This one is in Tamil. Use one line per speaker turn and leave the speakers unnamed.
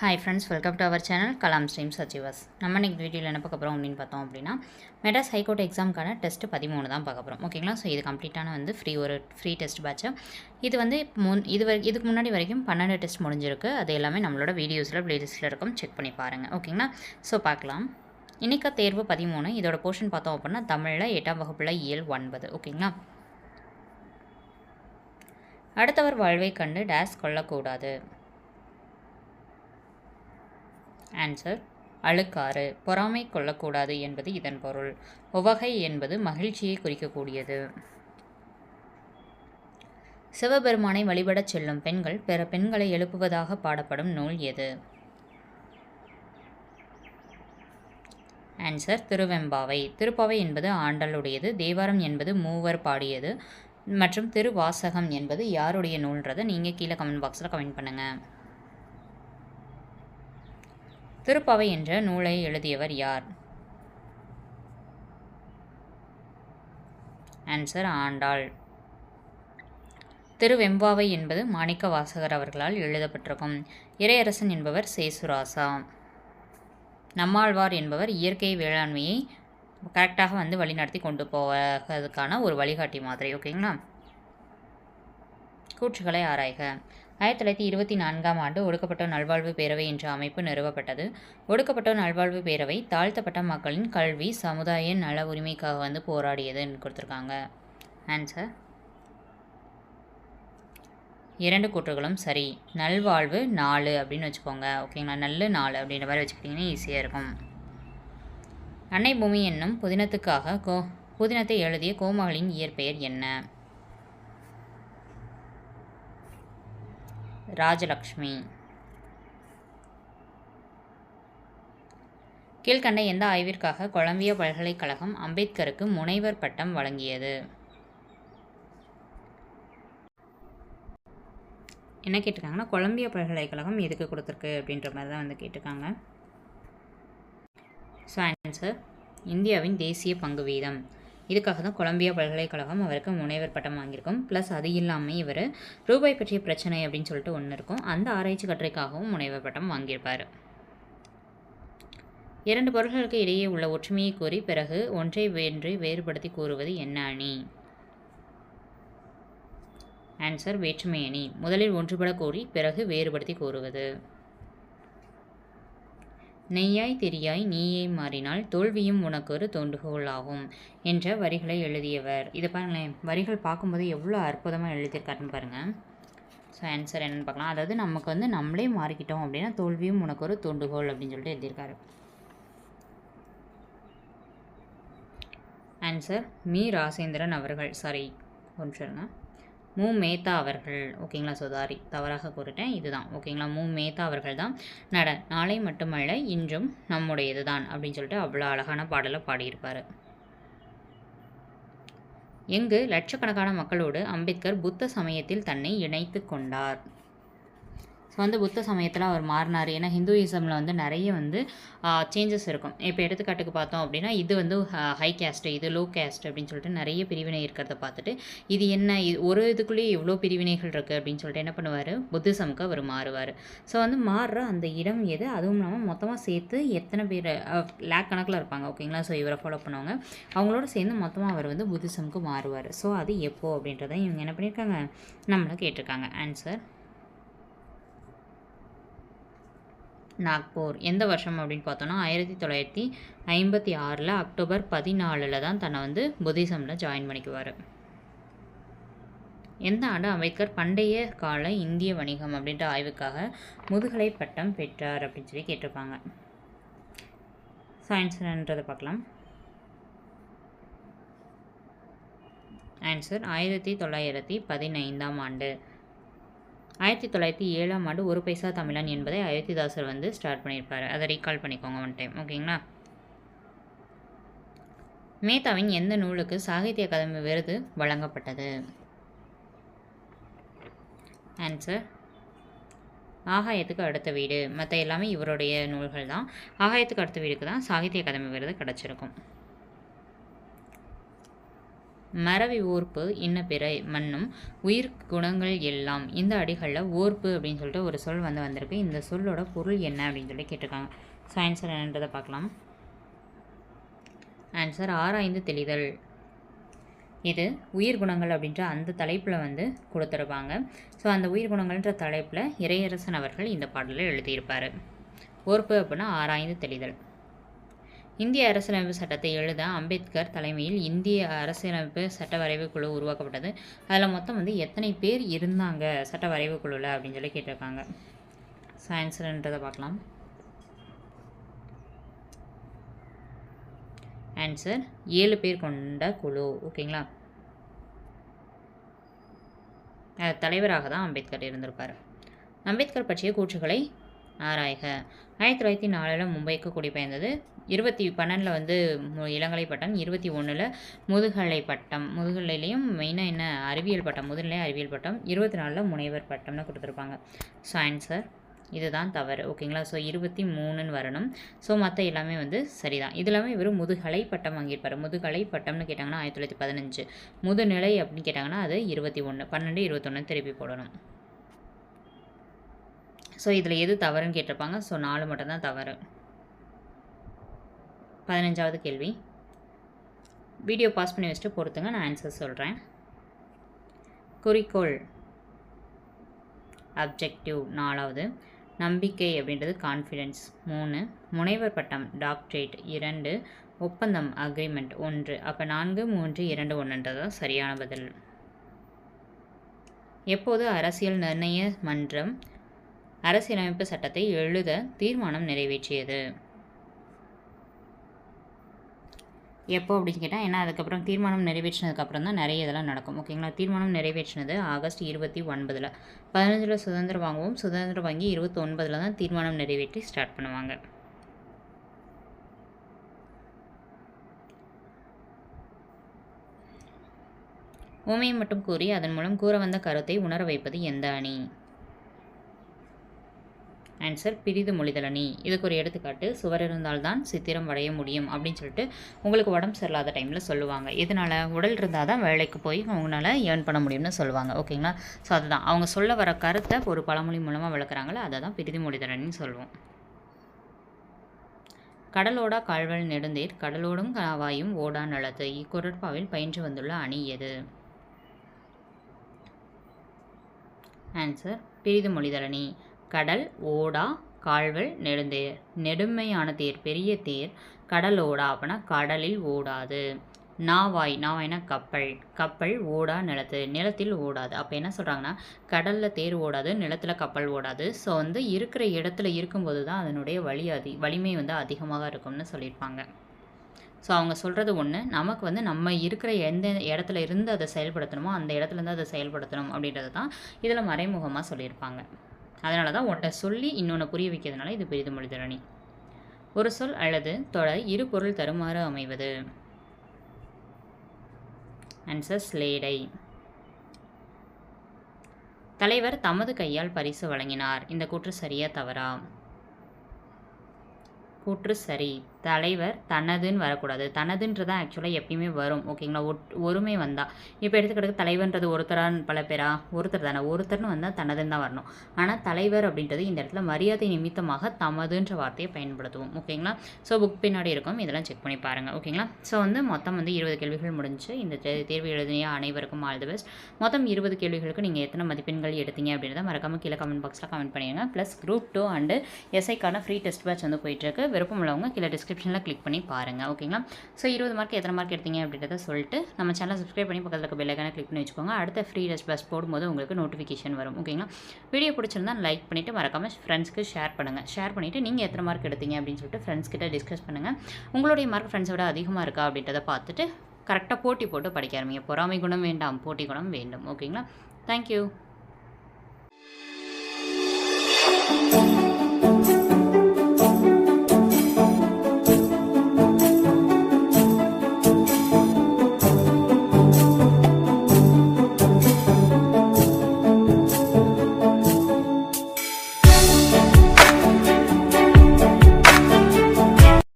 Hi friends welcome to our channel Kalam stream சச்சிவாஸ் நம்ம இன்னைக்கு வீடியோவில் என்ன பார்க்க போகிறோம் அப்படின்னு பார்த்தோம் அப்படின்னா மெட்ராஸ் ஹைகோர்ட் எக்ஸாமுக்கான டெஸ்ட் பதிமூணு தான் பார்க்க போகிறோம் ஓகேங்களா ஸோ இது கம்ப்ளீட்டான வந்து ஃப்ரீ ஒரு ஃப்ரீ டெஸ்ட் பேட்ச்சு இது வந்து முன் இது வரை இதுக்கு முன்னாடி வரைக்கும் பன்னெண்டு டெஸ்ட் முடிஞ்சிருக்கு. அது எல்லாமே நம்மளோட வீடியோஸில் ப்ளேலிஸ்ட்டில் இருக்கும். செக் பண்ணி பாருங்கள் ஓகேங்களா ஸோ பார்க்கலாம். இன்றைக்கி தேர்வு பதிமூணு. இதோட போர்ஷன் பார்த்தோம் அப்படின்னா தமிழில் எட்டாம் வகுப்பில் இயல் ஒன்பது. ஓகேங்களா அடுத்தவர் வாழ்வை கண்டு டேஸ் கொள்ளக்கூடாது. ஆன்சர் அழுக்காறு பொறாமை கொள்ளக்கூடாது என்பது இதன் பொருள். உவகை என்பது மகிழ்ச்சியை குறிக்கக்கூடியது. சிவபெருமானை வழிபடச் செல்லும் பெண்கள் பிற பெண்களை எழுப்புவதாக பாடப்படும் நூல் எது? ஆன்சர் திருவெம்பாவை திருப்பாவை என்பது ஆண்டலுடையது தேவாரம் என்பது மூவர் பாடியது மற்றும் திருவாசகம் என்பது யாருடைய நூல்ன்றதை நீங்கள் கீழே கமெண்ட் பாக்ஸில் கமெண்ட் பண்ணுங்கள் திருப்பவை என்ற நூலை எழுதியவர் யார்? ஆன்சர் ஆண்டாள். திருவெம்பாவை என்பது மாணிக்க வாசகர் அவர்களால் எழுதப்பட்டிருக்கும். இறையரசன் என்பவர் சேசுராசா. நம்மாழ்வார் என்பவர் இயற்கை வேளாண்மையை கரெக்டாக வந்து வழிநடத்தி கொண்டு போவதற்கான ஒரு வழிகாட்டி மாதிரி ஓகேங்களா கூற்றுகளை ஆராய்க. ஆயிரத்தி தொள்ளாயிரத்தி இருபத்தி நான்காம் ஆண்டு ஒடுக்கப்பட்டோர் நல்வாழ்வு பேரவை என்ற அமைப்பு நிறுவப்பட்டது. ஒடுக்கப்பட்டோர் நல்வாழ்வு பேரவை தாழ்த்தப்பட்ட மக்களின் கல்வி சமுதாய நல உரிமைக்காக வந்து போராடியதுன்னு கொடுத்துருக்காங்க. ஆன்சர் இரண்டு கூற்றுகளும் சரி. நல்வாழ்வு நாலு அப்படின்னு வச்சுக்கோங்க. ஓகேங்களா நல்ல நாலு அப்படின்ற மாதிரி வச்சுக்கிட்டிங்கன்னா ஈஸியாக இருக்கும். அன்னை பூமி என்னும் புதினத்துக்காக கோ புதினத்தை எழுதிய கோமகளின் இயற்பெயர் என்ன? ராஜலக்ஷ்மி. கீழ்கண்ட எந்த ஆய்விற்காக கொலம்பியா பல்கலைக்கழகம் அம்பேத்கருக்கு முனைவர் பட்டம் வழங்கியது? என்ன கேட்டிருக்காங்கன்னா கொலம்பியா பல்கலைக்கழகம் எதுக்கு கொடுத்துருக்கு அப்படின்ற மாதிரி தான் வந்து கேட்டிருக்காங்க. ஸோ ஆன்சர் இந்தியாவின் தேசிய பங்கு வீதம். இதுக்காக தான் கொலம்பியா பல்கலைக்கழகம் அவருக்கு முனைவர் பட்டம் வாங்கியிருக்கும். ப்ளஸ் அது இல்லாமல் இவர் ரூபாய் பற்றிய பிரச்சனை அப்படின்னு சொல்லிட்டு ஒன்று இருக்கும். அந்த ஆராய்ச்சி கட்டுரைக்காகவும் முனைவர் பட்டம் வாங்கியிருப்பார். இரண்டு பொருள்களுக்கு இடையே உள்ள ஒற்றுமையை கூறி பிறகு ஒன்றை வென்று வேறுபடுத்தி கூறுவது என்ன அணி? ஆன்சர் வேற்றுமை அணி. முதலில் ஒன்றுபட கூறி பிறகு வேறுபடுத்தி கூறுவது. நெய்யாய் தெரியாய் நீயே மாறினால் தோல்வியும் உனக்கு ஒரு தோண்டுகோல் ஆகும் என்ற வரிகளை எழுதியவர். இதை பாருங்களேன் வரிகள் பார்க்கும்போது எவ்வளோ அற்புதமாக எழுதியிருக்காருன்னு பாருங்கள் ஸோ ஆன்சர் என்னென்னு பார்க்கலாம். அதாவது நமக்கு வந்து நம்மளே மாறிக்கிட்டோம் அப்படின்னா தோல்வியும் உனக்கு ஒரு தூண்டுகோல் அப்படின்னு சொல்லிட்டு எழுதியிருக்காரு. ஆன்சர் மீ ராசேந்திரன் அவர்கள். சாரி ஒன்று சொல்லுங்கள் மு. மேத்தா அவர்கள். ஓகேங்களா சோதாரி. தவறாக கூறிட்டேன். இதுதான். ஓகேங்களா மு. மேத்தா அவர்கள் தான் நட நாளை மட்டுமல்ல இன்றும் நம்முடையது தான் அப்படின்னு சொல்லிட்டு அவ்வளோ அழகான பாடலை பாடியிருப்பார். எங்கு லட்சக்கணக்கான மக்களோடு அம்பேத்கர் புத்த சமயத்தில் தன்னை இணைத்து கொண்டார். ஸோ வந்து புத்த சமயத்தில் அவர் மாறினார். ஏன்னா ஹிந்துயிசமில் வந்து நிறைய வந்து சேஞ்சஸ் இருக்கும். இப்போ எடுத்துக்காட்டுக்கு பார்த்தோம் அப்படின்னா இது வந்து ஹை கேஸ்ட்டு இது லோ கேஸ்ட் அப்படின்னு சொல்லிட்டு நிறைய பிரிவினை இருக்கிறத பார்த்துட்டு இது என்ன இது ஒரு இதுக்குள்ளேயே இவ்வளோ பிரிவினைகள் இருக்குது அப்படின்னு சொல்லிட்டு என்ன பண்ணுவார்? புத்திசமுக்கு அவர் மாறுவார். ஸோ வந்து மாறுற அந்த இடம் எது? அதுவும் இல்லாமல் மொத்தமாக சேர்த்து எத்தனை பேர் லேக் கணக்கில் இருப்பாங்க ஓகேங்களா? ஸோ இவரை ஃபாலோ பண்ணுவாங்க. அவங்களோட சேர்ந்து மொத்தமாக அவர் வந்து புத்திசமுக்கு மாறுவார். ஸோ அது எப்போ அப்படின்றத இவங்க என்ன பண்ணியிருக்காங்க? நம்மளை கேட்டிருக்காங்க. ஆன்சர் நாக்பூர். எந்த வருஷம் அப்படின்னு பார்த்தோன்னா ஆயிரத்தி தொள்ளாயிரத்தி ஐம்பத்தி ஆறில் அக்டோபர் பதினாலில் தான் தன்னை வந்து புத்திசமில் ஜாயின் பண்ணிக்குவார். எந்த ஆண்டு அம்பேத்கர் பண்டைய கால இந்திய வணிகம் அப்படின்ற ஆய்வுக்காக முதுகலை பட்டம் பெற்றார் அப்படின்னு சொல்லி கேட்டிருப்பாங்க. சயின்ஸ்ன்றதை பார்க்கலாம். ஆன்சர் ஆயிரத்தி தொள்ளாயிரத்தி பதினைந்தாம் ஆண்டு. ஆயிரத்தி தொள்ளாயிரத்தி ஏழாம் ஆண்டு ஒரு பைசா தமிழன் என்பதை அயோத்திதாசர் வந்து ஸ்டார்ட் பண்ணியிருப்பார். அதை ரீகால் பண்ணிக்கோங்க ஒன் டைம் ஓகேங்களா மேத்தாவின் எந்த நூலுக்கு சாகித்ய அகாதமி விருது வழங்கப்பட்டது? ஆன்சர் ஆகாயத்துக்கு அடுத்த வீடு. மற்ற எல்லாமே இவருடைய நூல்கள் தான் ஆகாயத்துக்கு அடுத்த வீடுக்கு தான் சாகித்ய அகாதமி விருது கிடச்சிருக்கும். மறவி ஓர்ப்பு இன்ன பிற மண்ணும் உயிர் குணங்கள் எல்லாம். இந்த அடிகளில் ஓர்ப்பு அப்படின்னு சொல்லிட்டு ஒரு சொல் வந்து வந்திருக்கு. இந்த சொல்லோட பொருள் என்ன அப்படின்னு சொல்லி கேட்டிருக்காங்க. ஸோ ஆன்சர் என்னன்றதை பார்க்கலாம். ஆன்சர் ஆராய்ந்து தெளிதல். இது உயிர் குணங்கள் அப்படின்ற அந்த தலைப்பில் வந்து கொடுத்துருப்பாங்க. ஸோ அந்த உயிர் குணங்கள்ன்ற தலைப்பில் இறையரசன் அவர்கள் இந்த பாடலில் எழுதியிருப்பார். ஓர்ப்பு அப்படின்னா ஆராய்ந்து தெளிதல். இந்திய அரசியலமைப்பு சட்டத்தை எழுத அம்பேத்கர் தலைமையில் இந்திய அரசியலமைப்பு சட்ட வரைவு குழு உருவாக்கப்பட்டது. அதில் மொத்தம் வந்து எத்தனை பேர் இருந்தாங்க சட்ட வரைவு குழுவில் அப்படின்னு சொல்லி கேட்டிருக்காங்க. சயின்ஸ்ன்றதை பார்க்கலாம். ஆன்சர் ஏழு பேர் கொண்ட குழு. ஓகேங்களா? தலைவராக தான் அம்பேத்கர் இருந்திருப்பார். அம்பேத்கர் பற்றிய கூற்றுகளை ஆராய்க. ஆயிரத்தி தொள்ளாயிரத்தி நாலில் மும்பைக்கு குடிபெயர்ந்தது. இருபத்தி பன்னெண்டில் வந்து இளங்கலை பட்டம் இருபத்தி ஒன்றில் முதுகலை பட்டம். முதுகலையிலையும் மெயினாக என்ன அறிவியல் பட்டம் முதுநிலை அறிவியல் பட்டம். இருபத்தி நாலில் முனைவர் பட்டம்னு கொடுத்துருப்பாங்க. ஸோ ஆன்சர் இதுதான் தவறு ஓகேங்களா? ஸோ இருபத்தி மூணுன்னு வரணும். ஸோ மற்ற எல்லாமே வந்து சரிதான். இது எல்லாமே இவர் முதுகலை பட்டம் வாங்கியிருப்பார். முதுகலை பட்டம்னு கேட்டாங்கன்னா ஆயிரத்தி தொள்ளாயிரத்தி பதினஞ்சு முதுநிலை அப்படின்னு கேட்டாங்கன்னா அது இருபத்தி ஒன்று பன்னெண்டு இருபத்தொன்று திருப்பி போடணும். ஸோ இதில் எது தவறுன்னு கேட்டிருப்பாங்க. ஸோ நாலு மட்டும்தான் தவறு. பதினஞ்சாவது கேள்வி. வீடியோ பாஸ் பண்ணி வச்சுட்டு பொறுத்துங்க. நான் ஆன்சர் சொல்கிறேன் குறிக்கோள். அப்ஜெக்டிவ் நாலாவது. நம்பிக்கை அப்படின்றது கான்ஃபிடென்ஸ் மூணு. முனைவர் பட்டம். டாக்டரேட் இரண்டு. ஒப்பந்தம். அக்ரிமெண்ட் ஒன்று. அப்போ நான்கு மூன்று இரண்டு ஒன்றுன்றது தான் சரியான பதில். எப்போது அரசியல் நிர்ணய மன்றம் அரசியலமைப்பு சட்டத்தை எழுத தீர்மானம் நிறைவேற்றியது. எப்போ அப்படின்னு கேட்டால் ஏன்னா அதுக்கப்புறம் தீர்மானம் நிறைவேற்றினதுக்கப்புறம் தான் நிறைய இதெல்லாம் நடக்கும். ஓகேங்களா தீர்மானம் நிறைவேற்றினது ஆகஸ்ட் இருபத்தி ஒன்பதில். பதினஞ்சில் சுதந்திரம் வாங்குவோம். சுதந்திரம் வாங்கி இருபத்தி ஒன்பதில் தான் தீர்மானம் நிறைவேற்றி ஸ்டார்ட் பண்ணுவாங்க. உமையை மட்டும் கூறி அதன் மூலம் கூற வந்த கருத்தை உணர வைப்பது எந்த அணி? ஆன்சர் பிரிது மொழிதலனி இதுக்கு ஒரு எடுத்துக்காட்டு சுவர் இருந்தால்தான் சித்திரம் வரைய முடியும் அப்படின்னு சொல்லிட்டு உங்களுக்கு உடம்பு சரியில்லாத டைமில் சொல்லுவாங்க. இதனால் உடல் இருந்தால் தான் வேலைக்கு போய் அவங்களால ஏர்ன் பண்ண முடியும்னு சொல்லுவாங்க. ஓகேங்களா ஸோ அதுதான். அவங்க சொல்ல வர கருத்தை ஒரு பழமொழி மூலமாக விளக்குறாங்களோ அதை தான் பிரிதி மொழிதலனின்னு சொல்லுவோம். கடலோடா கால்வல் நெடுந்தேர் கடலோடும் காவாயும் ஓடா நலத்து. இக்குரட்பாவில் பயின்று வந்துள்ள அணி எது? ஆன்சர் பிரிது மொழிதலனி கடல் ஓடா கால்வல் நெடுந்தேர் நெடுமையான தேர் பெரிய தேர் கடல் ஓடா அப்படின்னா கடலில் ஓடாது. நாவாய் நாவாய்னா கப்பல் கப்பல் ஓடா நிலத்து நிலத்தில் ஓடாது. அப்போ என்ன சொல்கிறாங்கன்னா கடலில் தேர் ஓடாது நிலத்தில் கப்பல் ஓடாது. ஸோ வந்து இருக்கிற இடத்துல இருக்கும்போது தான் அதனுடைய வலி அதி வலிமை வந்து அதிகமாக இருக்கும்னு சொல்லியிருப்பாங்க. ஸோ அவங்க சொல்கிறது ஒன்று நமக்கு வந்து நம்ம இருக்கிற எந்த இடத்துல இருந்து அதை செயல்படுத்தணுமோ அந்த இடத்துலேருந்து அதை செயல்படுத்தணும் அப்படின்றது தான் இதில் மறைமுகமாக சொல்லியிருப்பாங்க. அதனால தான் ஒன்றை சொல்லி இன்னொன்று புரிய வைக்கிறதுனால இது பெரிது மொழிதரணி ஒரு சொல் அல்லது தொடர் இரு பொருள் தருமாறு அமைவது. ஆன்சர் ஸ்லேடை. தலைவர் தமது கையால் பரிசு வழங்கினார். இந்த கூற்று சரியா தவறா? கூற்று சரி. தலைவர் தனதுன்னு வரக்கூடாது. தனதுன்றதான் ஆக்சுவலாக எப்பயுமே வரும். ஓகேங்களா ஒட் ஒருமை வந்தால் இப்போ எடுத்துக்கிட்டு தலைவர்ன்றது ஒருத்தரான் பல பேரா? ஒருத்தர் தானே. ஒருத்தர்னு வந்தால் தனதுன்னு தான் வரணும். ஆனால் தலைவர் அப்படின்றது இந்த இடத்துல மரியாதை நிமித்தமாக தமதுன்ற வார்த்தையை பயன்படுத்துவோம். ஓகேங்களா ஸோ புக் பின்னாடி இருக்கும். இதெல்லாம் செக் பண்ணி பாருங்கள் ஓகேங்களா ஸோ வந்து மொத்தம் வந்து இருபது கேள்விகள் முடிஞ்சு இந்த தேர்வு எழுதிய அனைவருக்கும் ஆல் தி பெஸ்ட் மொத்தம் இருபது கேள்விகளுக்கு நீங்கள் எத்தனை மதிப்பெண்கள் எடுத்தீங்க அப்படின்றத மறக்காமல் கீழே கமெண்ட் பாக்ஸில் கமெண்ட் பண்ணிடுங்க. ப்ளஸ் குரூப் டூ அண்டு எஸ்ஐக்கான ஃப்ரீ டெஸ்ட் பேட்ச் வந்து போயிட்டுருக்கு விருப்பம் உள்ளவங்க கீழே டிஸ்கிரிப்ஷனில் கிளிக் பண்ணி பாருங்கள் ஓகேங்களா ஸோ இருபது மார்க் எத்தனை மார்க் எடுத்தீங்க அப்படின்றத சொல்லிட்டு நம்ம சேனல் சப்ஸ்கிரைப் பண்ணி பக்கத்தில் இருக்க பெல்லைக்கான கிளிக் பண்ணி வச்சுக்கோங்க. அடுத்த ஃப்ரீ டெஸ்ட் பஸ் போடும்போது உங்களுக்கு நோட்டிஃபிகேஷன் வரும் ஓகேங்களா வீடியோ பிடிச்சிருந்தா லைக் பண்ணிவிட்டு மறக்காமல் ஃப்ரெண்ட்ஸ்க்கு ஷேர் பண்ணுங்கள் ஷேர் பண்ணிவிட்டு நீங்கள் எத்தனை மார்க் எடுத்தீங்க அப்படின்னு சொல்லிட்டு ஃப்ரெண்ட்ஸ் கிட்ட டிஸ்கஸ் பண்ணுங்கள் உங்களுடைய மார்க் ஃப்ரெண்ட்ஸை விட அதிகமாக இருக்கா அப்படின்றத பார்த்துட்டு கரெக்டாக போட்டி போட்டு படிக்க ஆரம்பிங்க. பொறாமை குணம் வேண்டாம் போட்டி குணம் வேண்டும் ஓகேங்களா தேங்க்யூ